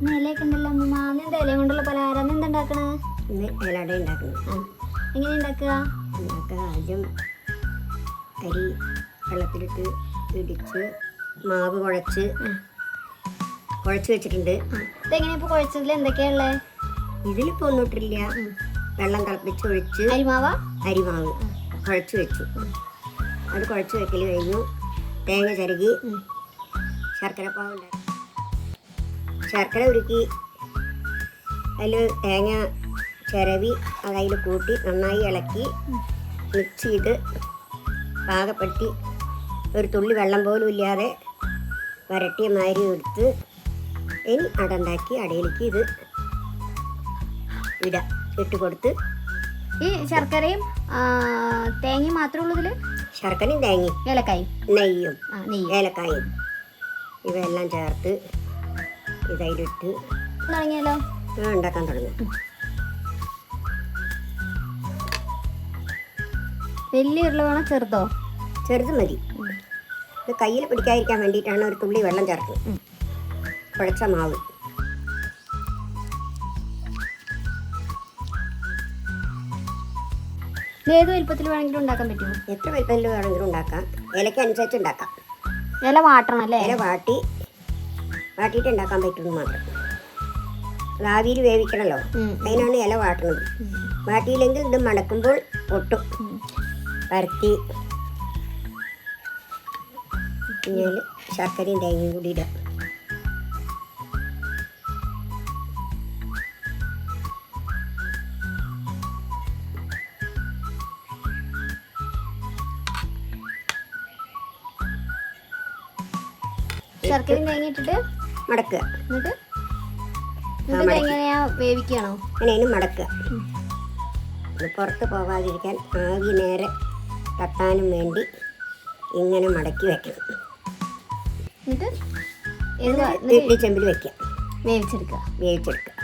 ഇന്ന് ഇലയൊക്കെ ഉണ്ടല്ലോ. അമ്മ എന്താ ഇലയും കൊണ്ടുള്ള പലഹാരം? എന്താ ഉണ്ടാക്കണേ? ഇന്ന് ഇലട ഉണ്ടാക്കുന്നു. ആ എങ്ങനെ ഉണ്ടാക്കുക? ഉണ്ടാക്കുക. ആദ്യം അരി വെള്ളത്തിലിട്ട് ഇടിച്ച് മാവ് കുഴച്ച് കുഴച്ച് വെച്ചിട്ടുണ്ട്. ഇതെങ്ങനെ ഇപ്പോൾ കുഴച്ചതിൽ എന്തൊക്കെയാ ഉള്ളത് ഇതിലിപ്പോൾ ഒന്നും ഇട്ടില്ല. വെള്ളം തിളപ്പിച്ച് ഒഴിച്ച് അരിമാവ അരിമാവ് കുഴച്ച് വെച്ചു. അത് കുഴച്ച് വെക്കൽ കഴിഞ്ഞു. തേങ്ങ ചരുകി ശർക്കര പാവ് ഉണ്ടാക്കി. ശർക്കര ഉരുക്കി അതിൽ തേങ്ങ ചിരവി അത് അതിൽ കൂട്ടി നന്നായി ഇളക്കി മിക്സ് ചെയ്ത് പാകപ്പെടുത്തി ഒരു തുള്ളി വെള്ളം പോലും ഇല്ലാതെ വരട്ടിയ മാരി എടുത്ത് ഇനി അടുണ്ടാക്കി അടയിലേക്ക് ഇത് ഇടാം ഇട്ട് കൊടുത്ത്. ഈ ശർക്കരയും തേങ്ങയും മാത്രമേ ഉള്ളൂ ഇതിൽ ശർക്കരയും തേങ്ങയും ഏലക്കായും? നെയ്യും നെയ്യ്. ഏലക്കായും. ഇവയെല്ലാം ചേർത്ത് ഇതതിലിട്ട് തുടങ്ങിയാലോ ഉണ്ടാക്കാൻ തുടങ്ങി. വലിയ ഉരുള വേണം ചെറുതോ? ചെറുത് മതി. ഇത് കയ്യിൽ പിടിക്കാതിരിക്കാൻ വേണ്ടിയിട്ടാണ് ഒരു തുള്ളി വെള്ളം ചേർക്കുന്നത് കുഴച്ച മാവ്. ഏത് വലുപ്പത്തിൽ വേണമെങ്കിലും ഉണ്ടാക്കാൻ പറ്റുമോ? എത്ര വലിപ്പത്തിൽ വേണമെങ്കിലും ഉണ്ടാക്കാം. ഇലയ്ക്ക് അനുസരിച്ച് ഉണ്ടാക്കാം. ഇല വാട്ടണം അല്ലേ? ഇല വാട്ടി വാട്ടിയിട്ട് ഉണ്ടാക്കാൻ പറ്റുമെന്ന് മാത്രം റാവിയിൽ ആവിയിൽ വേവിക്കണമല്ലോ ഉം. അതിനാണ് ഇല വാട്ടുന്നത് വാട്ടിയില്ലെങ്കിൽ ഇത് മടക്കുമ്പോൾ പൊട്ടും. പരത്തി ശർക്കരയും തേങ്ങയും കൂടി ഇടാം ശർക്കരയും തേങ്ങ ഇട്ടിട്ട് മടക്കുക എന്നിട്ട്? എങ്ങനെയാ അങ്ങനെ മടക്കുക പുറത്ത് പോകാതിരിക്കാൻ ആവി നേരെ തട്ടാനും വേണ്ടി ഇങ്ങനെ മടക്കി വെക്കണം. എന്നിട്ട് ചെമ്പിൽ വെക്കുക. വേവിച്ചെടുക്കുക. വേവിച്ചെടുക്കുക.